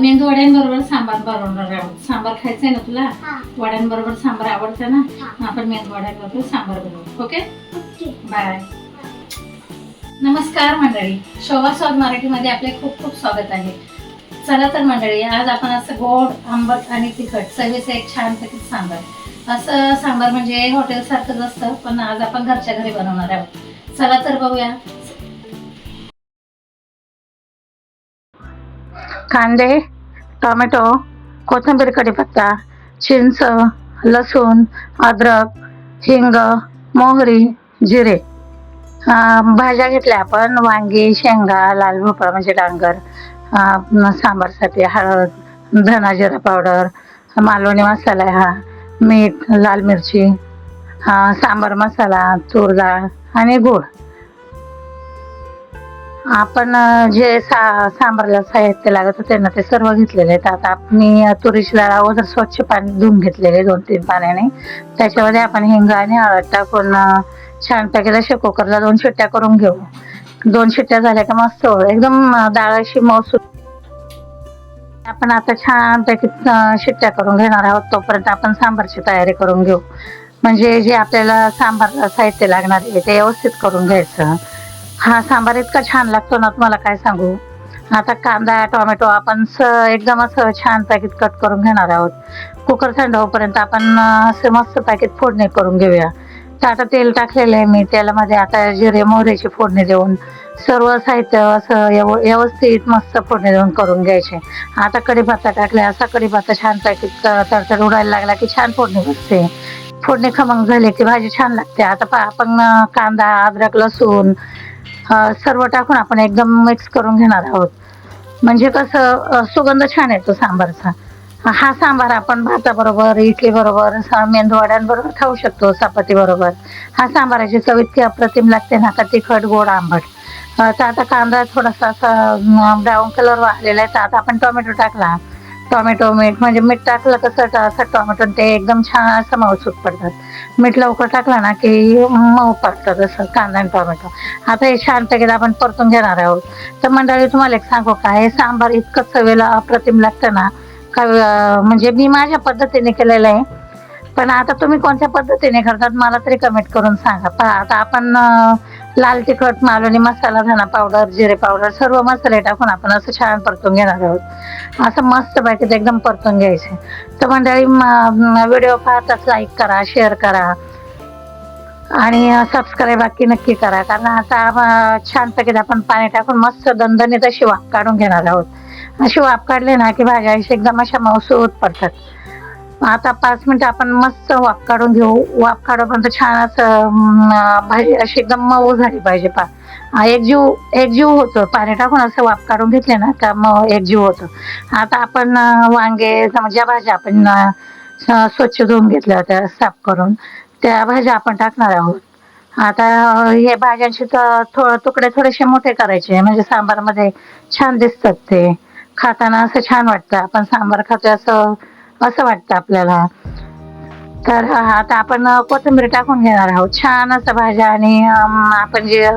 मेंदू वड्यांबरोबर सांबार बनवणार आहोत सांबार खायचंय ना तुला? हा. वड्यांबरोबर सांबार आवडतं ना? आपण मेंदू वड्यांबरोबर सांबार बनवू ओके? बाय. नमस्कार मंडळी. शोभा स्वाद मराठीमध्ये आपले खूप खूप स्वागत आहे. चला तर मंडळी आज आपण असं गोड आंबट आणि तिखट चवीचं एक छान सांबार. असं सांबार म्हणजे हॉटेल सारखंच असतं पण आज आपण घरच्या घरी बनवणार आहोत. चला तर बघूया. कांदे टोमॅटो कोथिंबीर कढीपत्ता चिंच लसूण अद्रक हिंग मोहरी जिरे. भाज्या घेतल्या आपण वांगी शेंगा लाल भोपळा म्हणजे डांगर सांबारसाठी हळद धना जिरा पावडर मालवणी मसाला हा मीठ लाल मिरची सांबार मसाला तूर डाळ आणि गुळ. आपण जे सा सांबारला साहित्य लागत होते ना ते सर्व घेतलेले आहेत. आता मी तुरीची डाळ अगोदर स्वच्छ पाणी धुवून घेतलेले दोन तीन पाण्याने त्याच्यामध्ये आपण हिंग आणि हळद टाकून छान छानपैकी अशा कुकरला दोन शिट्ट्या करून घेऊ. दोन शिट्ट्या झाल्या का मस्त एकदम डाळ अशी मौसूद आपण आता छानपैकी अं, शिट्ट्या करून घेणार आहोत. तोपर्यंत आपण सांबारची तयारी करून घेऊ. म्हणजे जे आपल्याला सांबार साहित्य लागणार आहे ते व्यवस्थित करून घ्यायचं. हा सांबार इतका छान लागतो ना तुम्हाला काय सांगू? आता कांदा टोमॅटो आपण स एकदम असं छान पॅकेट कट करून घेणार आहोत. कुकर थंड होईपर्यंत आपण असं मस्त पॅकेट फोडणी करून घेऊया. तर आता तेल टाकलेलं आहे मी तेलामध्ये आता जिरे मोहऱ्याची फोडणी देऊन सर्व साहित्य असं व्यवस्थित मस्त फोडणी देऊन करून घ्यायचे. आता कढीपत्ता टाकला असा कढीपत्ता छान पॅकेट तडतड उडायला लागला की छान फोडणी बसते. फोडणी खमंग झाले की भाजी छान लागते. आता आपण कांदा अद्रक लसूण सर्व टाकून आपण एकदम मिक्स करून घेणार आहोत. म्हणजे कसं सुगंध छान येतो सांबारचा. हा सांबार आपण भाताबरोबर इडली बरोबर मेंदूवड्यांबरोबर खाऊ शकतो चपाती बरोबर हा सांबाराची चव इतकी अप्रतिम लागते ना का तिखट गोड आंबट. तर आता कांदा थोडासा असा ब्राऊन कलर वाहलेला आहे तर आता आपण टोमॅटो टाकला. टोमॅटो मीठ म्हणजे मीठ टाकलं कसं असं टोमॅटो ते एकदम छान असं मऊसूत पडतात. मीठ लवकर टाकलं ना की मऊ पडतात असं कांदा आणि टोमॅटो. आता हे छान पॅकेट आपण परतून घेणार आहोत. तर मंडळी तुम्हाला एक सांगू का? हे सांबार इतकं चवेला अप्रतिम लागतं ना का म्हणजे मी माझ्या पद्धतीने केलेलं आहे. पण आता तुम्ही कोणत्या पद्धतीने करतात मला तरी कमेंट करून सांगा. पहा आता आपण लाल तिखट मालवणी मसाला धना पावडर जिरे पावडर सर्व मसाले टाकून आपण असं छान परतून घेणार आहोत. असं मस्त पॅकेट एकदम परतून घ्यायचे. तर मंडळी व्हिडिओ पाहताच लाईक करा शेअर करा. आणि सबस्क्राईब बाकी नक्की करा. कारण आता छान पॅकेट आपण पाणी टाकून मस्त दणदणीत अशी वाफ काढून घेणार आहोत. अशी वाफ काढली ना की भाज्या एकदम अशा मौसूद पडतात. आता पाच मिनिट आपण मस्त वाफ काढून घेऊ. वाफ काढूपर्यंत छान असं भाजी अशी एकदम मऊ झाली पाहिजे पा. एकजीव एकजीव होतो. पाणी टाकून असं वाफ काढून घेतले ना का मग एकजीव होतो. आता आपण वांगे ज्या भाज्या आपण स्वच्छ धुवून घेतल्या होत्या साफ करून त्या भाज्या आपण टाकणार आहोत. आता हे भाज्यांचे तर थोडं तुकडे थोडेसे मोठे करायचे. म्हणजे सांबारमध्ये छान दिसतात ते. खाताना असं छान वाटतं. आपण सांबार खातो असं असं वाटतं आपल्याला. तर हा, आता आपण कोथिंबीर टाकून घेणार आहोत. छान असं भाज्या आणि आपण जे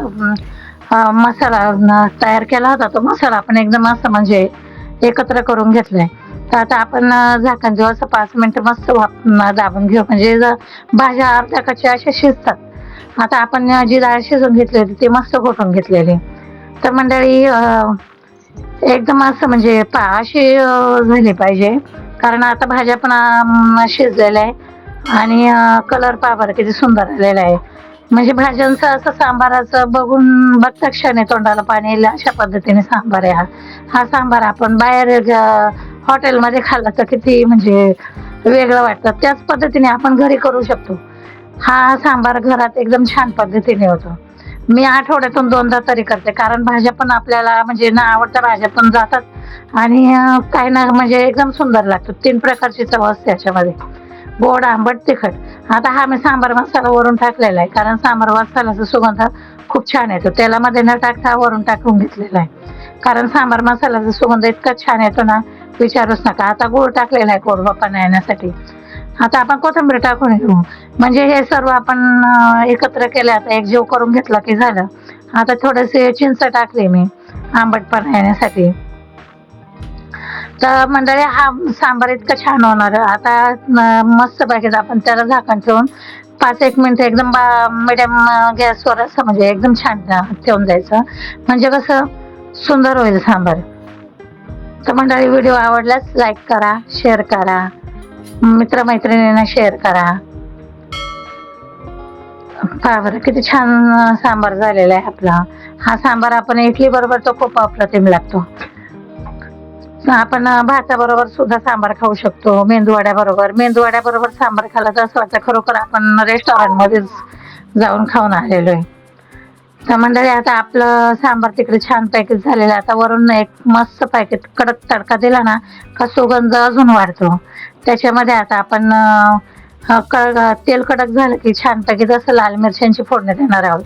मसाला तयार केला होता तो मसाला आपण एकदम असं म्हणजे एकत्र करून घेतलाय. तर आता आपण झाकण जेव्हा असं पाच मिनटं मस्त दाबून घेऊ. म्हणजे भाज्या अर्ध्या कच्च्या अशा शिजतात. आता आपण जी डाळ शिजून घेतली होती ती मस्त घोटून घेतलेली. तर मंडळी एकदम असं म्हणजे पा अशी झाली पाहिजे. कारण आता भाज्या पण शिजलेल्या आहे आणि कलर पाबर किती सुंदर आलेला आहे. म्हणजे भाज्यांचं असं सांबाराचं बघून बघता क्षणी तोंडाला पाणी येईल अशा पद्धतीने सांबार आहे हा. हा सांबार आपण बाहेर ज- हॉटेलमध्ये खाल्ला तर किती म्हणजे वेगळं वाटतं. त्याच पद्धतीने आपण घरी करू शकतो. हा सांबार घरात एकदम छान पद्धतीने होतो. मी आठवड्यातून दोनदा तरी करते कारण भाज्या पण आपल्याला म्हणजे ना आवडत्या भाज्या पण जातात आणि काय काही ना म्हणजे एकदम सुंदर लागतात. तीन प्रकारची चव असते याच्यामध्ये. गोड आंबट तिखट. आता हा मी सांबार मसाला वरून टाकलेला आहे कारण सांबार मसाल्याचा सुगंध खूप छान येतो. तेलामध्ये न टाकता वरून टाकून घेतलेला आहे. कारण सांबार मसाल्याचा सुगंध इतका छान येतो ना विचारूच नका. आता गूळ टाकलेला आहे कोरबापणा येण्यासाठी. आता आपण कोथिंबीर टाकून घेऊ. म्हणजे हे सर्व आपण एकत्र केलं आता एक जीव करून घेतला की झालं. आता थोडेसे चिंच टाकले मी आंबटपणा येण्यासाठी. तर मंडळी हा सांबार इतकं छान होणार. आता मस्त पाहिजे आपण त्याला झाकण ठेवून पाच एक मिनिट एकदम मिडियम गॅसवर असं म्हणजे एकदम छान ठेवून जायचं म्हणजे कसं सुंदर होईल सांबार. तर मंडळी व्हिडिओ आवडल्यास लाईक करा शेअर करा. मित्रमैत्रिणींना शेअर करा. पहा बरं किती छान सांबार झालेला आहे आपला. हा सांबार आपण इडली बरोबर तो खूप अप्रतिम लागतो आपण भाताबरोबर सुद्धा सांबार खाऊ शकतो. मेंदूवड्या बरोबर. मेंदूवड्या बरोबर सांबार खाल्ला तर असं वाटतं खरोखर आपण रेस्टॉरंटमध्येच जाऊन खाऊन आलेलो आहे. तर मंडळी आता आपलं सांबार तिकडे छान पॅकेट झालेलं आता वरून एक मस्त पॅकेट कडक तडका दिला ना का सुगंध अजून वाढतो. त्याच्यामध्ये आता आपण अं, तेल कडक झालं की छान पॅकेट असं लाल मिरच्यांची फोडणी देणार आहोत.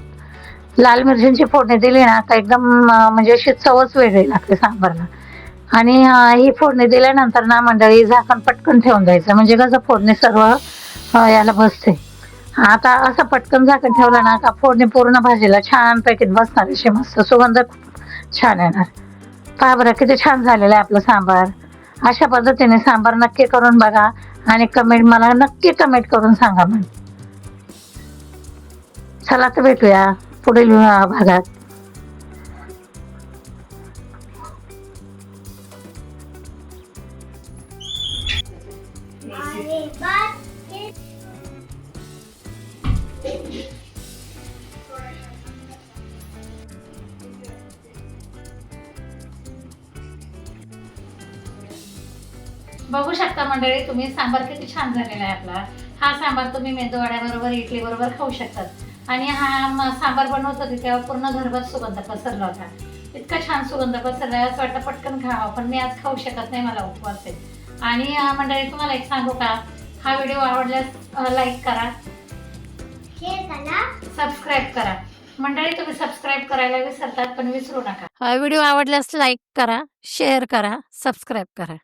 लाल मिरच्यांची फोडणी दिली ना का एकदम म्हणजे अशी चवच वेगळी लागते सांबारला. आणि ही फोडणी दिल्यानंतर ना मंडळी झाकण पटकन ठेवून द्यायचं. म्हणजे कसं फोडणी सर्व याला बसते. आता असं पटकन झाकण ठेवलं ना का फोडणी पूर्ण भाजीला छान पॅकेट बसणार अशी मस्त सुगंध छान येणार. पहा बरं किती छान झालेलं आहे आपलं सांबार. अशा पद्धतीने सांबार नक्की करून बघा आणि कमेंट मला नक्की कमेंट करून सांगा मग चला तर भेटूया पुढील भागात. बघू शकता मंडळी तुम्ही सांबार किती छान झालेला आहे आपला. हा सांबार तुम्ही मेदूवड्याबरोबर इडली बरोबर खाऊ शकतात. आणि हा सांबार बनवत होते तेव्हा पूर्ण घरभर सुगंध पसरला होता. इतका छान सुगंध पसरला असं वाटतं पटकन खावा पण मी आज खाऊ शकत नाही मला उपवास आहे. आणि मंडळी तुम्हाला एक सांगू का? हा व्हिडिओ आवडल्यास लाईक करा. सबस्क्राईब करा. मंडळी तुम्ही सबस्क्राईब करायला विसरतात पण विसरू नका. हा व्हिडिओ आवडल्यास लाईक करा शेअर करा सबस्क्राईब करा.